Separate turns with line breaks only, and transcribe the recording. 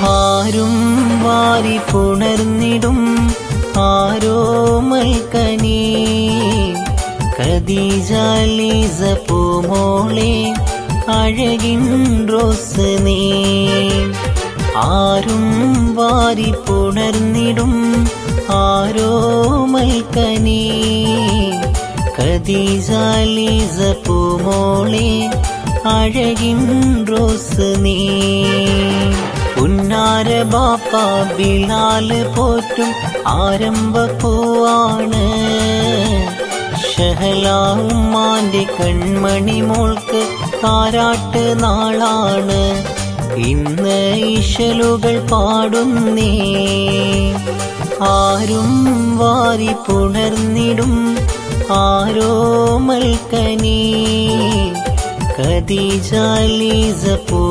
ആരും വാരി പുണർന്നിടും. ആരോമൽക്കനീ കദീജാലീസ പൂമോളെ അഴകിൻ റോസ് നീ. ആരും വാരി പുണർന്നിടും. ആരോമൽക്കനീ കദീജാലീസ പൂമോളെ അഴകിൻ റോസ് നീ. ബാപ്പ ബിലാൽ പോറ്റും ആരംഭപ്പൂവാണ് ഷഹലാവുമ്മാന്റെ കൺമണി മോൾക്ക് താരാട്ട് നാളാണ്. ഇന്ന് ഇശലുകൾ പാടുന്നേ ആരും വാരി പുണർന്നിടും ആരോമൽക്കനീ കദീജാലീസ പൂമോളെ